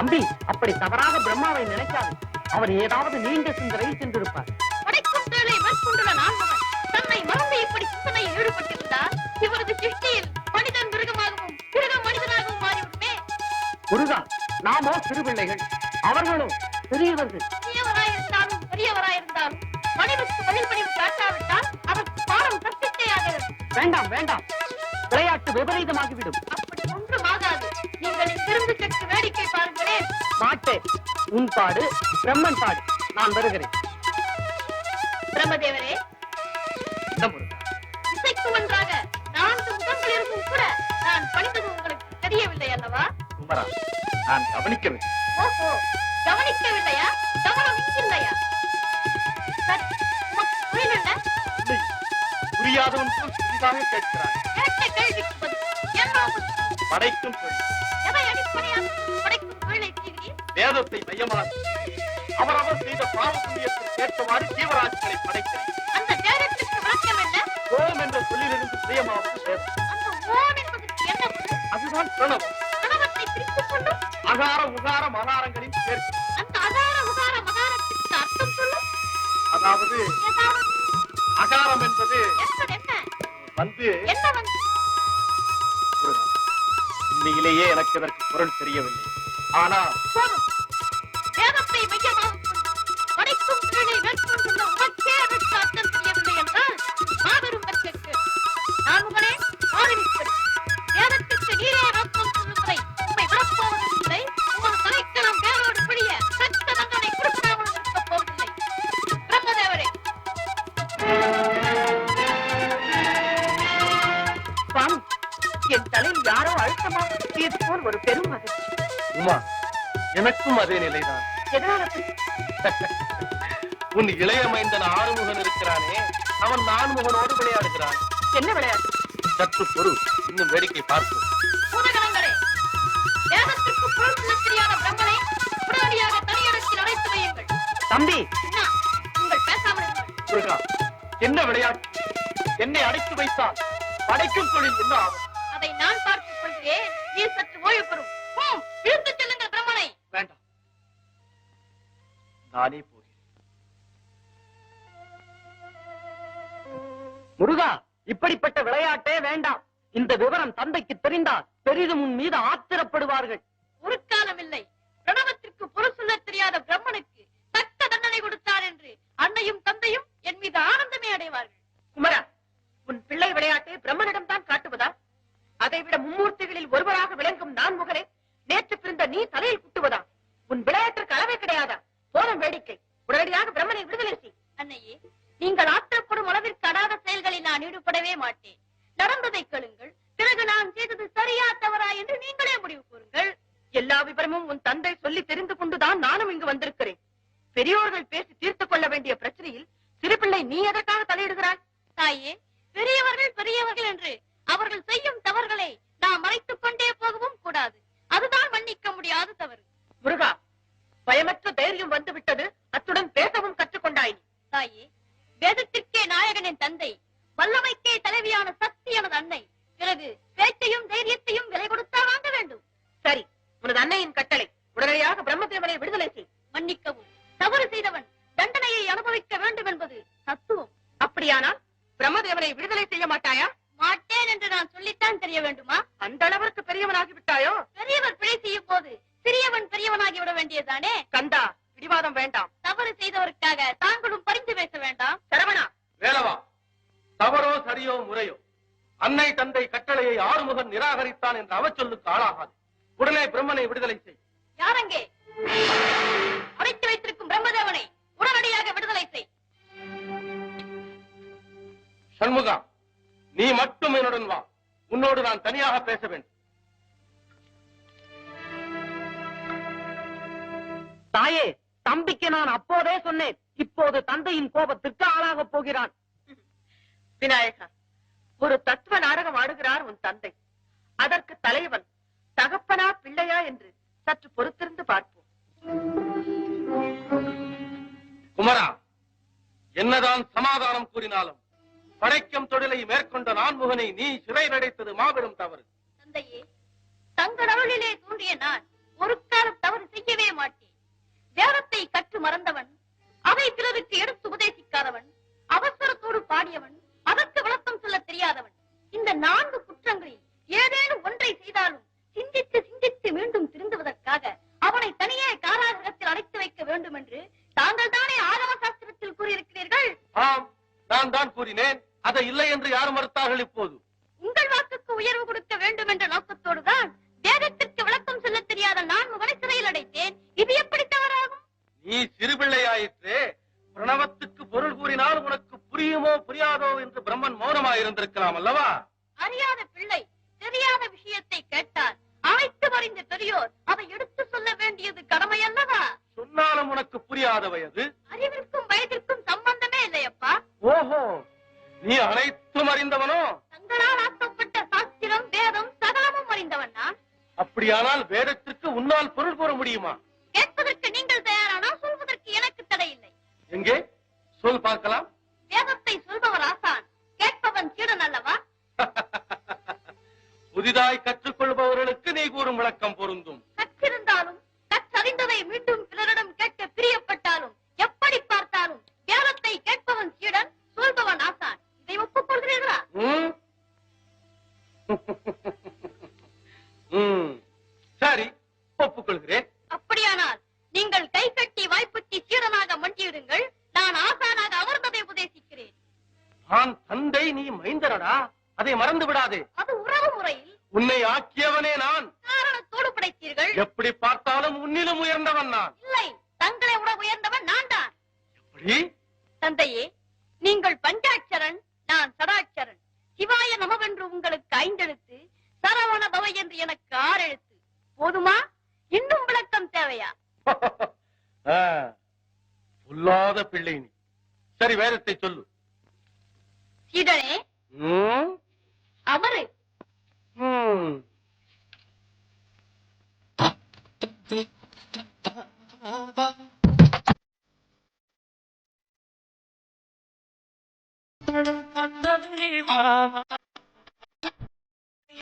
தம்பி அப்படி தவறாக பிரம்மாவை நினைக்காது. அவர் ஏதாவது நீண்ட சிந்தனையில் சென்றிருப்பார் தன்னை மறந்து இப்படி சிந்தனையில் ஈடுபட்டிருந்தால் இவரது சிருஷ்டியில் மனிதன் மிருகமாகவும் மிருகம் மனிதனாகவும் மாறிவிடுமே. முருகா நாமோ சிறுபிள்ளைகள். அவர்களும் பெரியவர்கள். சிறியவராயிருந்தாலும் பெரியவராயிருந்தாலும் மனிதனுக்கு வழிபடிவு காட்டாவிட்டால் அதற்கு பாடம் கற்பித்தே ஆக வேண்டும் வேண்டாம். வேண்டாம் விளையாட்டு விபரீதமாகிவிடும். அப்படி ஒன்றும் ஆகாது. நீங்கள் இங்கிருந்து சற்று மாட்டேன் உன் பாடு பிரம்மன் பாடு. நான் வருகிறேன். பிரம்மதேவரே. இசைக்கு ஒன்றாக நான்கு முகங்கள் இருந்தும் கூட நான் பணிந்தது உங்களுக்கு தெரியவில்லை அல்லவா? குமரா நான் கவனிக்கவில்லை ஓஹோ கவனிக்கவில்லையா? கவனம் இல்லையா புரியாதவன் போல் புதிதாக கேட்கிறாய். கேட்ட கேள்விக்கு பதில். என்ன? படைக்கும் எதை அடிப்படையாக படைக்கும் வேதத்தை மையமாக அவரவர் செய்த பாவ புண்ணியத்திற்கு ஏற்றவாறு ஜீவராசிகளை அந்த வேதத்திற்கு ஓம் என்ற சொல்லிலிருந்து பிரியமாவது அதுதான் பிரணவம். அகார உகார மகாரங்களின் சேர்க்கை. அந்த அகார உகார மகாரத்திற்கு அர்த்தம் சொல்லும் அதாவது அகாரம் என்பது வந்து உண்மையிலேயே எனக்கு இதற்கு பொருள் தெரியவில்லை. ஆனா வேதத்தை மையமாகக் படைக்கும் தொழிலை மேற்கொண்டுள்ள உமக்கே அதற்கு அர்த்தம் தெரியவில்லை என்றால் மாபெரும் வெற்றிக்கு நான் உங்களே உமா எனக்கும் அதே நிலைதான்? உன் இளைய மைந்தன் ஆறுமுகன் இருக்கிறானே அவன் நான்முகனோடு விளையாடுகிறான். என்ன விளையாட்டு? சற்று பொறு இன்னும் வேடிக்கை பார்ப்போம். பொருள் தம்பி! என்ன விளையாட்டு? என்னை அடைத்து வைத்தால் படைக்கும் தொழில் என்ன ஆகும்? நானே போகிறேன். முருகா இப்படிப்பட்ட விளையாட்டே வேண்டாம். இந்த விவரம் தந்தைக்கு தெரிந்தால் பெரிதும் உன் மீது ஆத்திரப்படுவார்கள். ஒரு காலம் இல்லை பிரணவத்திற்கு பொருள் தெரியாத பிரம்மனுக்கு தக்க தண்டனை கொடுத்தார் என்று அன்னையும் தந்தையும் என் மீது ஆனந்தமே அடைவார்கள். குமரா உன் பிள்ளை விளையாட்டை பிரம்மனிடம் தான் காட்டுவதா? அதைவிட மும்மூர்த்திகளில் ஒருவராக விளங்கும் நான்முகனை நேற்று பிறந்த நீ தலையில் குட்டுவதா? உன் விளையாட்டிற்கு அளவே கிடையாதா? போதும் வேடிக்கை. உடனடியாக பிரம்மனை விடுதலை செய். அன்னையே. நீங்கள் ஆத்திரப்படும் அளவிற்கு அடாத செயல்களில் நான் ஈடுபடவே மாட்டேன். நடந்ததை கேளுங்கள். பிறகு நான் செய்தது சரியா தவறா என்று நீங்களே முடிவு கூறுங்கள். எல்லா விவரமும் உன் தந்தை சொல்லி தெரிந்து கொண்டுதான் நானும் இங்கு வந்திருக்கிறேன். பெரியோர்கள் பேசி தீர்த்துக் கொள்ள வேண்டிய பிரச்சனையில் சிறு பிள்ளை நீ எதற்காக தலையிடுகிறாய்? தாயே பெரியவர்கள் பெரியவர்கள் என்று அவர்கள் செய்யும் தவறுகளை நாம் மறைத்துக் கொண்டே போகவும் கூடாது. அதுதான் மன்னிக்க முடியாத தவறு. முருகா உனது அன்னையின் கட்டளை. உடனடியாக பிரம்மதேவனை விடுதலை செய். மன்னிக்கவும். தவறு செய்தவன் தண்டனையை அனுபவிக்க வேண்டும் என்பது தத்துவம். அப்படியானால் பிரம்மதேவனை விடுதலை செய்ய மாட்டாயா? மாட்டேன் என்று நான் சொல்லித்தான் தெரிய வேண்டுமா? அந்த அளவிற்கு பெரியவனாகி விட்டாயோ? பெரியவர் பிழை செய்யும் போது சிறியவன் பெரியவனாகி விட வேண்டியதுதானே? கந்தா பிடிவாதம் வேண்டாம். தவறு செய்தவருக்காக தாங்களும் பரிந்து பேச வேண்டாம். சரவணா. வேலவா தவறோ சரியோ முறையோ அன்னை தந்தை கட்டளையை ஆறுமுகன் நிராகரித்தான் என்ற அவச்சொல்லுக்கு ஆளாகாது. உடனே பிரம்மனை விடுதலை செய். யாரங்கே? அடைத்து வைத்திருக்கும் பிரம்மதேவனை உடனடியாக விடுதலை செய். சண்முகா நீ மட்டும் என்னுடன் வா. உன்னோடு நான் தனியாக பேச வேண்டும். தாயே தம்பிக்கு நான் அப்போதே சொன்னேன். இப்போது தந்தையின் கோபத்திற்கு ஆளாகப் போகிறான். விநாயகா ஒரு தத்துவ நாடகம் ஆடுகிறார் உன் தந்தை. அதற்கு தலைவன் தகப்பனா என்று சற்று பொறுத்திருந்து பார்ப்போம். குமரா என்னதான் சமாதானம் கூறினாலும் படைக்கும் தொழிலை மேற்கொண்ட நான்முகனை நீ சிறையடைத்தது மாபெரும் தவறு. தந்தையே தங்கள் தோன்றிய நான் ஒரு காலம் தவறு செய்யவே மாட்டேன் வேதத்தை கற்று மறந்தவன் அதை பிறருக்கு எடுத்து உபதேசிக்காதவன் அவசரத்தோடு பாடியவன் அதற்கு விளக்கம் சொல்ல தெரியாதவன் இந்த நான்கு குற்றங்களில் ஏதேனும் ஒன்றை செய்தாலும் சிந்தித்து சிந்தித்து மீண்டும் திருந்துவதற்காக அவனை தனியே காராகிரகத்தில் அடைத்து வைக்க வேண்டும் என்று தாங்கள் தானே ஆகம சாஸ்திரத்தில் கூறியிருக்கிறீர்கள்? ஆம் நான் தான் கூறினேன். அதை இல்லை என்று யார் மறுத்தார்கள் இப்போது? உங்கள் வாக்குக்கு உயர்வு கொடுக்க வேண்டும் என்ற நோக்கத்தோடுதான் வேதத்திற்கு விளக்கம் சொல்ல தெரியாத நான் முகனை சிறையில் அடைத்தேன். இது எப்படி தவறாகும்? நீ சிறுபிள்ளையாயிற்றே பிரணவத்துக்கு பொருள் கூறினால் உனக்கு புரியுமோ புரியாதோ என்று பிரம்மன் மௌனமாயிருந்திருக்கலாம் அல்லவா? புரியாத வயது? அறிவிற்கும் வயதிற்கும் சம்பந்தமே இல்லையப்பா. ஓஹோ நீ அனைத்தும் அறிந்தவனோ? தங்களால் ஆக்கப்பட்ட சாஸ்திரம் வேதம் சகலமும் அறிந்தவன் நான். அப்படியானால் வேதத்திற்கு உன்னால் பொருள் கூற முடியுமா? கேட்பதற்கு நீங்கள் தயாரானால் சொல்வதற்கு எனக்கு தடை இல்லை. எங்கே? சொல் பார்க்கலாம். வேதத்தை சொல்பவர் ஆசான். கேட்பவன் சீடன் அல்லவா? புதிதாய் கற்றுக்கொள்பவர்களுக்கு நீ கூறும் விளக்கம் பொருந்தும். அதை மறந்து விடாதே. அது உறவு முறையில் உன்னை ஆக்கியவனே நான். காரணத்தோடு படைத்தீர்கள் எப்படி பார்த்தாலும் உன்னிலும் உயர்ந்தவன் நான். இல்லை தங்களை விட உயர்ந்தவன் நான் தான். எப்படி? தந்தையே நீங்கள் பஞ்சாட்சரன் நான் சடாட்சரன் சிவாய நமவென்று உங்களுக்கு ஐந்தெழுத்து சரவண பவ என்று எனக்கு ஆறு எழுத்து போதுமா? இன்னும் விளக்கம் தேவையா? ஆ, பொல்லாத பிள்ளை நீ. சரி வேதத்தை சொல்லு. சீடனே ம்? அமரு